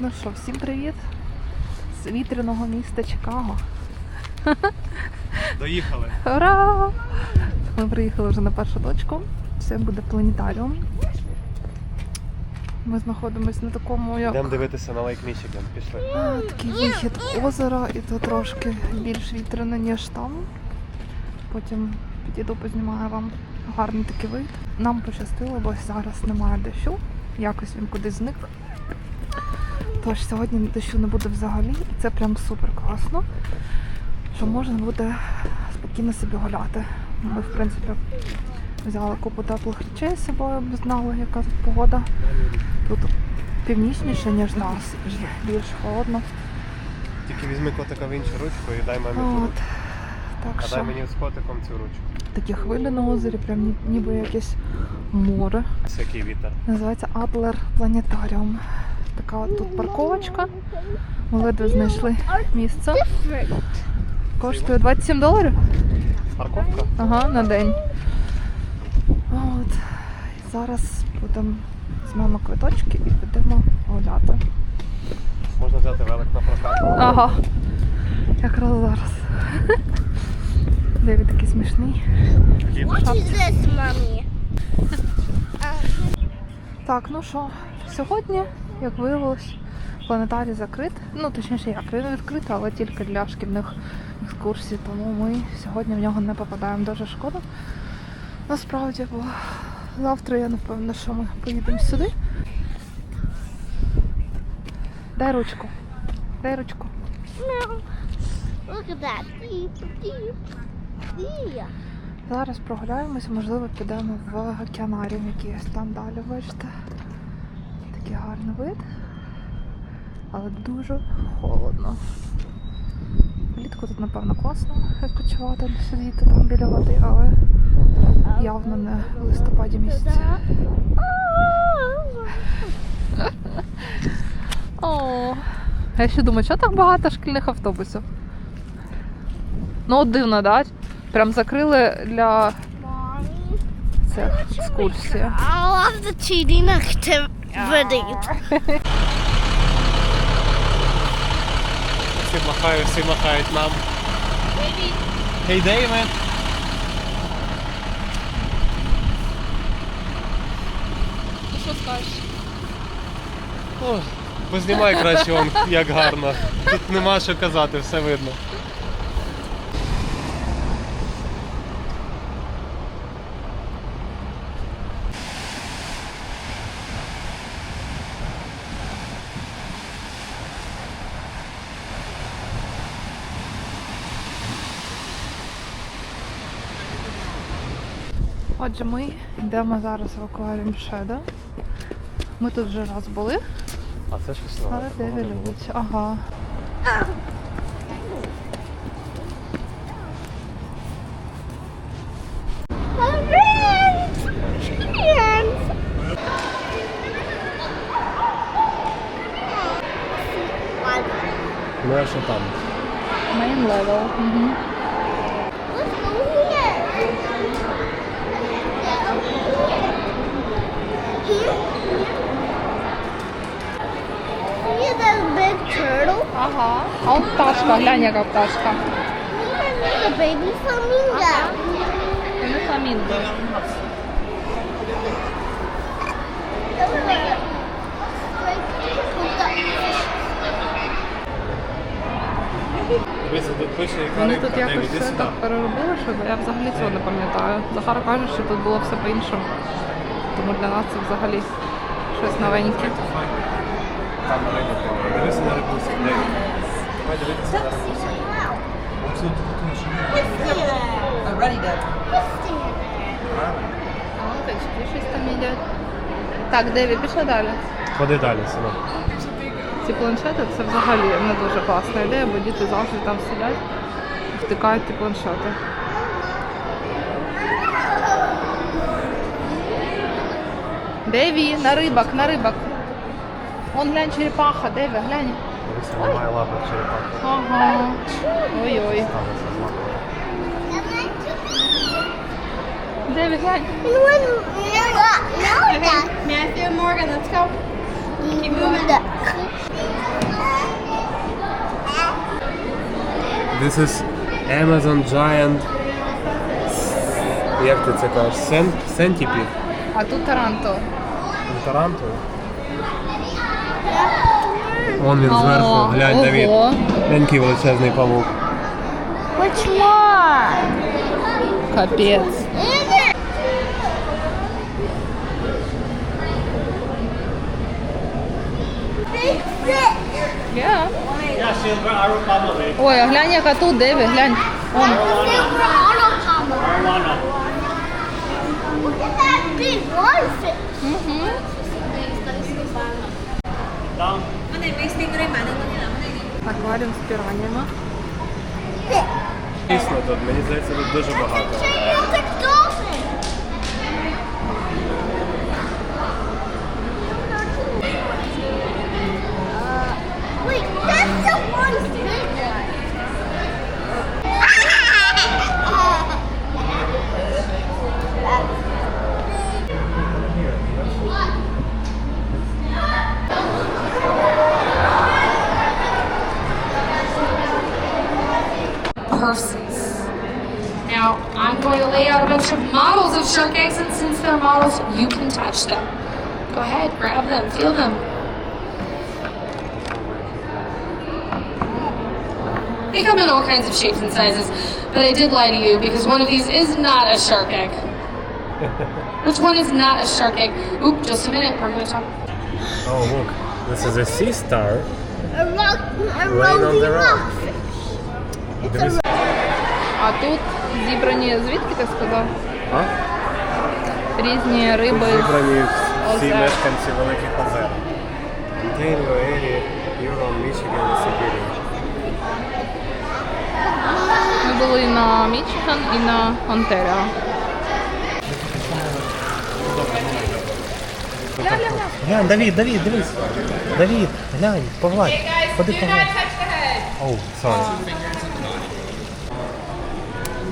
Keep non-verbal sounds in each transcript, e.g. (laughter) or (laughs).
Ну що, всім привіт з вітряного міста Чикаго. Доїхали. Ура! Ми приїхали вже на першу точку. Це буде планетаріум. Ми знаходимося на такому як Йдемо дивитися на Лейк Мічиган. Пішли. а, такий вихід в озеро, і то трошки більш вітряно, ніж там. Потім підійду, познімаю вам гарний такий вид. Нам пощастило, бо зараз немає дощу. Якось він кудись зник. Тож сьогодні дощу не буде взагалі, і це прям супер класно. Що можна буде спокійно собі гуляти. Ми, в принципі, взяли купу теплих речей з собою, бо знали, яка тут погода. Тут північніше, ніж нас, і більш холодно. Тільки візьми котика в іншу ручку і дай мамі От. Так А дай мені з котиком цю ручку. такі хвилі на озері, прям ніби якесь море. Який вітер. Називається Адлер Планетаріум. Така от тут парковочка. Ми ледве знайшли місце. Коштує 27 доларів. Парковка? Ага, на день. От. І зараз будемо візьмемо квиточки і підемо гуляти. Можна взяти велик на прокат. Ага. Якраз зараз. (laughs) Девід такий смішний. Is? Так, ну що, сьогодні, як виявилось, планетарій закритий. Ну, точніше, як він відкритий, але тільки для шкільних екскурсій. Тому ми сьогодні в нього не попадаємо. Дуже шкода. Насправді, бо завтра я не впевнена, що ми поїдемо сюди. Дай ручку. Дай ручку. Зараз прогуляємося, можливо, підемо в океанаріум, який ось там далі, бачите. Такий гарний вид. Але дуже холодно. Влітку тут, напевно, класно відпочивати, сидіти там біля води, але явно не в листопаді місяці. (laughs) О, я ще думаю, що так багато шкільних автобусів? Ну, от дивно, да? Прям закрили для цих екскурсій. Activities. Всі махають, всі махають нам. Hey, David! Ну що скажеш? О, познімай краще он, як гарно. Тут нема що казати, все видно. Отже, ми йдемо зараз в акваріум Shadow. Ми тут вже раз були, А це щось нове. але Деві любить. Ага. Ну а що там? Main level. Угу. Let's go here. Here? Big turtle? Ага. А от пташка, глянь, яка пташка. The baby flamingo. Це фламінго. Вони тут якось все так переробили, що я взагалі цього не пам'ятаю. Захар каже, що тут було все по-іншому. Тому для нас це взагалі щось новеньке. Там риба. Дивися на рибусик. Давай дивитися на щось там їдять. Так, Деві, пішли далі. Ходи далі, синок. Ці планшети це взагалі не дуже класна ідея, бо діти завжди там сидять і втикають ті планшети. Деві, на рибок, на рибок. Вон глянь черепаха, де ви, глянь. Дивися, немає лапи в черепахи. Ага. Ой-ой. Сталося з лапою. Де ви, глянь. Okay, Matthew and Morgan, let's go. Keep moving. This is Amazon Giant. Як ти це кажеш? Сен... Сентіпі. А тут Таранто. Таранто? Вон він зверху, глянь, Давід. Глянь, який величезний павук. One? Капець. Yeah. Ой, а глянь, яка тут, Деві, глянь. Вон. Look at that big goldfish. Акваріум з піраннями. Дійсно тут, мені здається, тут дуже багато. touch them. Go ahead, grab them, feel them. They come in all kinds of shapes and sizes, but I did lie to you because one of these is not a shark egg. (laughs) Which one is not a shark egg? Oop, just a minute, we're going to talk. Oh, look. This is a sea star. A rock, a Laying on the rosy rock. rockfish. Дивись. А тут зібрані, звідки ти сказав? А? Різні риби. Зібрані всі мешканці Великих озер. Онтаріо, Ері, Юрон, Мічиган і Сибірі. Ми були на Мічиган і на Онтеріо. Глянь, Давід, Давід, дивись. Давід, глянь, погладь. Ходи погладь. Оу, сорі.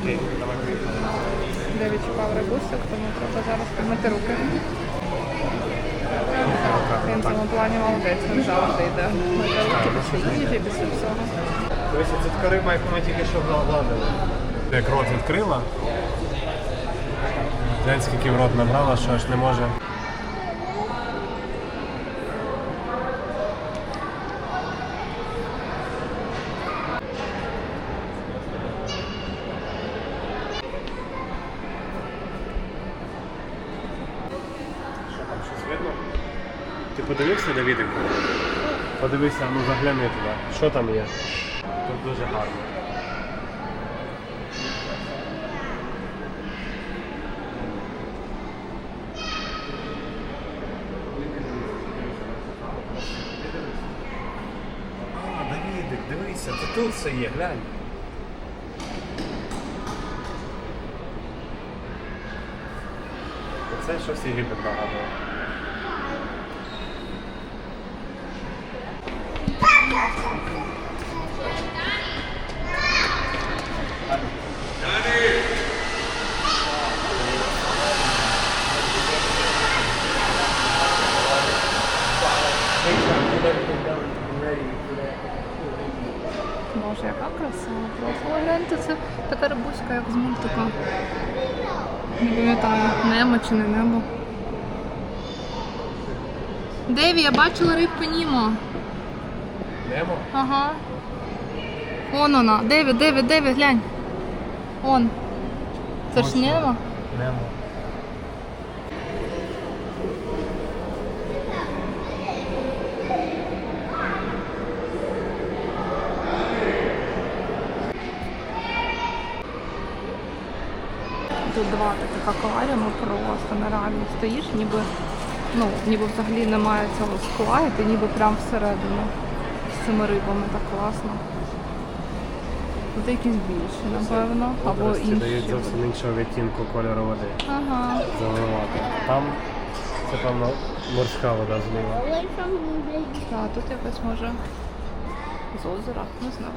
Окей, давай поїхали. Де відчував ребусик, тому треба зараз помити руки. Він в цьому плані молодець, він завжди йде. Мити руки після їжі, після всього. Дивіться, це така риба, яку ми тільки що гладили. Як рот відкрила. Десь скільки в рот набрала, що аж не може. Що там, щось видно? Ти подивився Давідику? Подивися, ну загляни туди. Що там є? Тут дуже гарно. А, Давідик, дивися, це тут все є, глянь. Оце щось Єгипет нагадує. Боже, яка краса просто. Ой, гляньте, це така рибуська, як з мультика. Не пам'ятаю, немо чи не небо. Деві, я бачила рибку Німо. Немо? Ага. Вон вона. Деві, Деві, Деві, глянь. Он. Це ж Немо? Немо. Тут два таких акваріуми просто нереально стоїш, ніби, ну, ніби взагалі немає цього скла, і ти ніби прям всередину з цими рибами так класно. Тут якісь більші, напевно, або інші. дають зовсім іншого відтінку кольору води. Ага. Зеленувати. Там це певно морська вода злива. Так, тут якось може з озера, не знаю.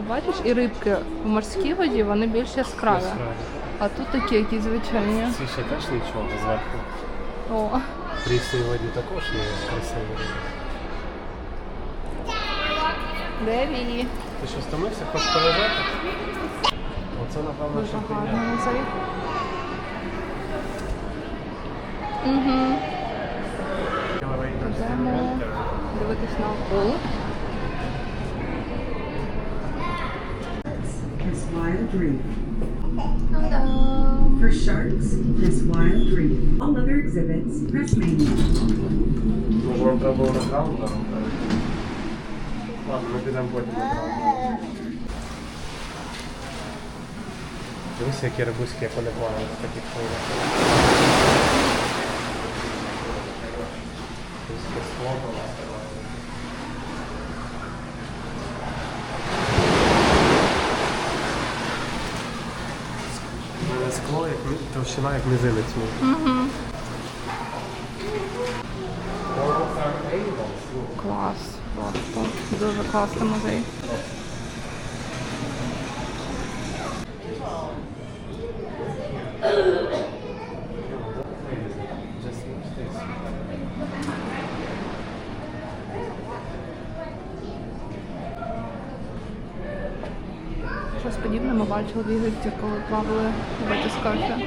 Бачиш, і рибки в морській воді вони більш яскраві. А тут такі якісь звичайні. Ці ще теж нічого зверху. О, прісній воді також є красиві. риби. Деві. Ти що стомився? Хочеш полежати? Оце, напевно, що музей. Угу. Йдемо дивитись на акул. Wild Reef. Та-дам! For sharks, press Wild Reef. All other exhibits, press Menu. Може вам треба було на граунд зараз? Ладно, ми підемо потім на граунд. Дивися, які рибуськи, як вони плавають в таких хвилях. Рибуське скло плаває. У мене Скло, як мі- товщина, як мізинець мій. Клас. Просто дуже класний музей. Щось подібне ми бачили в Єгипті, коли плавали в батискафі.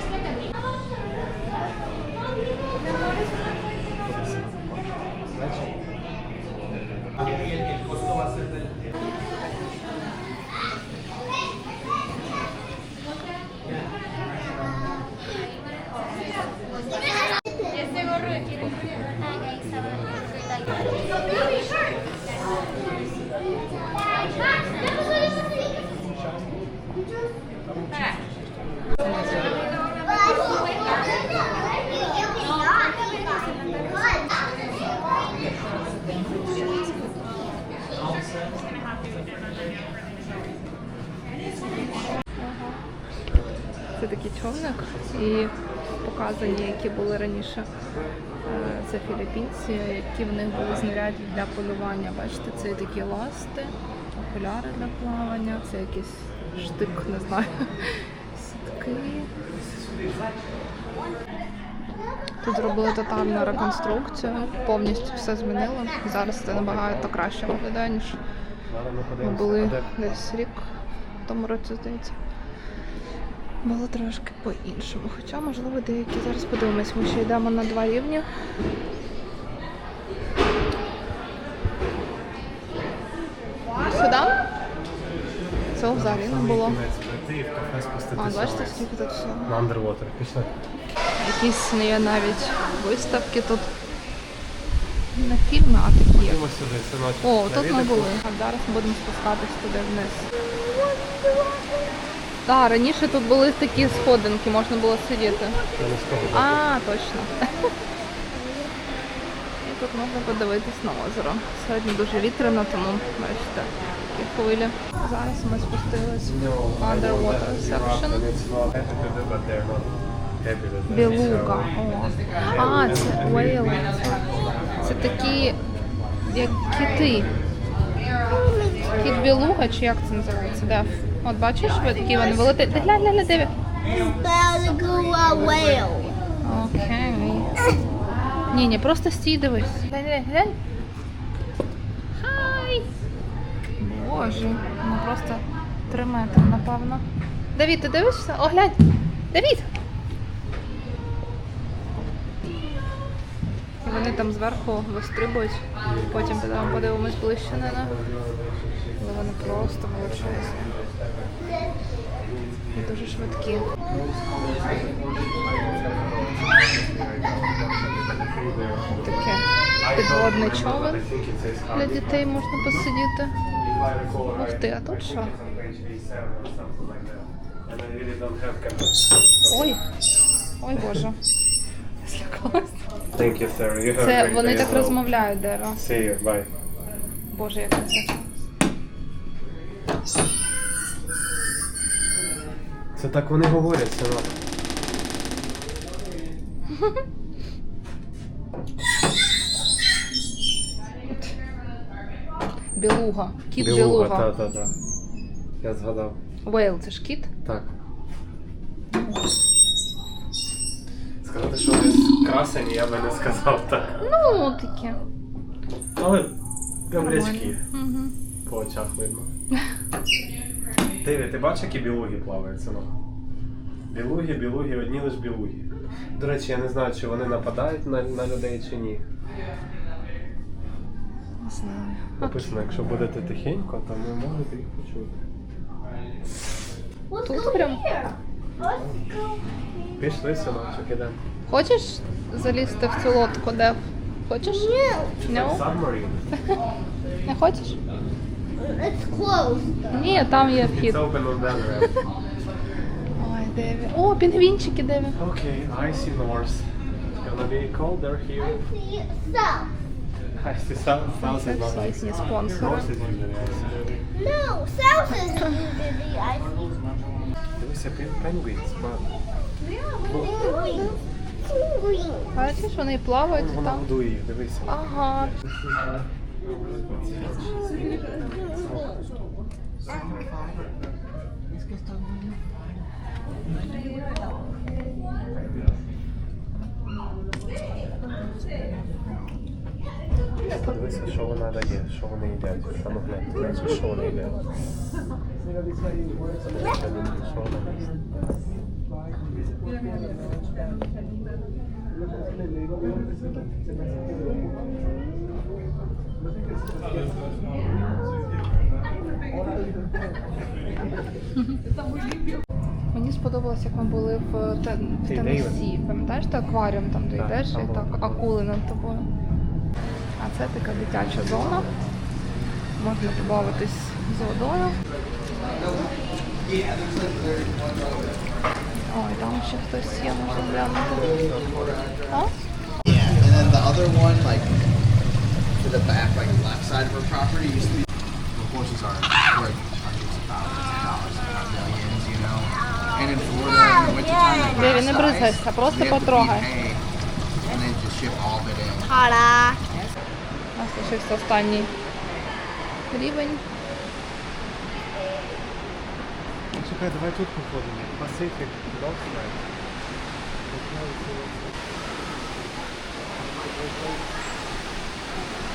Це такий човник і показані, які були раніше. Е, Це філіппінці, які в них були знаряддя для полювання. Бачите, це такі ласти, окуляри для плавання, це якийсь штик, не знаю. (laughs) Сітки. Тут зробили тотальну реконструкцію, повністю все змінили. Зараз це набагато краще виглядає, ніж ми були десь рік тому році, здається. Було трошки по-іншому. Хоча, можливо, деякі зараз подивимось. Ми ще йдемо на два рівні. Сюди? Цього взагалі не було. А, бачите, скільки тут всього. На Underwater. Пішли. Якісь є навіть виставки тут. Не фільми, а такі. О, тут ми були. А зараз будемо спускатись туди вниз. Так, раніше тут були такі сходинки, можна було сидіти. А, точно. І тут можна подивитись на озеро. Сьогодні дуже вітряно, тому бачите, такі хвилі. Зараз ми спустились в underwater section. Білуга. О. А, це вейли. Це такі, як кити. Кіт білуга, чи як це називається? От бачиш, які вони великі. Ти глянь, глянь, диви. Окей. Ні, ні, просто стій дивись. Глянь, глянь, глянь. Хай! Боже, ну просто три метри, напевно. Давід, ти дивишся? О, глянь! Давід! Вони там зверху вистрибують, потім підемо подивимось ближче на них. Але вони просто величезні. І дуже швидкі. Таке підводний човен для дітей можна посидіти. Ух ти, а тут що? Ой, ой Боже. Злякалась. Thank you, sir. You have a Це great вони day так well. розмовляють, Деро. See you. Bye. Боже, як це. Це так вони говорять, синок. (laughs) Білуга. Кіт Білуга, білуга. та, та, та. Я згадав. Вейл, це ж кіт? Так. Сказати, що вони красені, я би не сказав так. Ну, таке. Але. Угу. По очах видно. Диви, ти бачиш, які білуги плавають, синок? Білуги, білуги, одні лиш білуги. До речі, я не знаю, чи вони нападають на, на людей чи ні. Не знаю. Написано, якщо будете тихенько, то ви можете їх почути. Тут прям. Пішли, синочок, ідемо. Хочеш залізти в цю лодку, Дев? Хочеш? No? Submarine. Не хочеш? It's closed. Ні, там є It's вхід. open on that. Ой, Деві. О, пінгвінчики, Деві. Okay, I see North. It's gonna be colder here. See south. I see South. South Це is not всі їхні спонсори. North is usually icy. No, south is usually icy. Дивися, пен- penguins. Green. Бачиш, вони плавають Вона там. годує їх, дивися. Ага. Подивися, що вона дає, що вони їдять. Там глянь, бачиш, що вони їдять. Мені сподобалось, як ми були в, Те- в Теннессі. Пам'ятаєш, ти акваріум там де йдеш і так акули над тобою. А це така дитяча зона. Можна побавитись з водою. Ой, там ще хтось є, можна глянути. А? And then the other one, like to the back, like left side of her property, used to be. The horses are like hundreds of thousands of dollars, if not millions, you know. And in Florida, in the wintertime, they're Деві, glass не size, бризайся, so просто they have to потрогай. be hay, And then just ship all of it in. Hola. У нас лишився останній рівень. Чекай, давай тут походимо. Pacific Dolphin.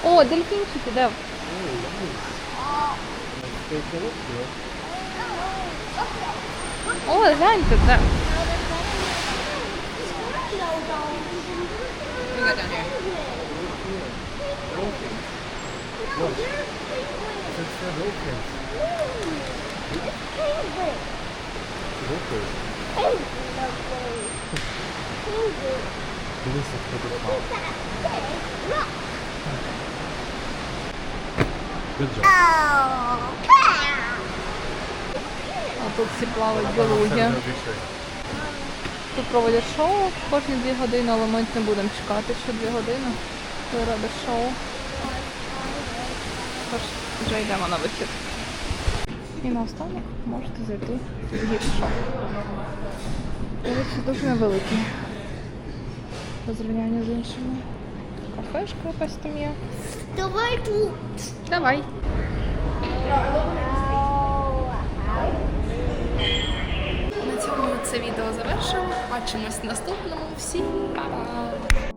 О, дельфінчики, де? О, гляньте, де. Дивися, хто тут впав. А тут всі плавають білуги. Тут проводять шоу кожні дві години, але ми не будемо чекати ще дві години, коли робить шоу. Тож вже йдемо на вихід. І наостанок можете зайти в гіп-шоу. Дуже невеликі. По зрівнянню з іншими. Кафешка якась там є. Давай тут. Давай. На цьому це відео завершимо. Бачимось в наступному. Всім па-па!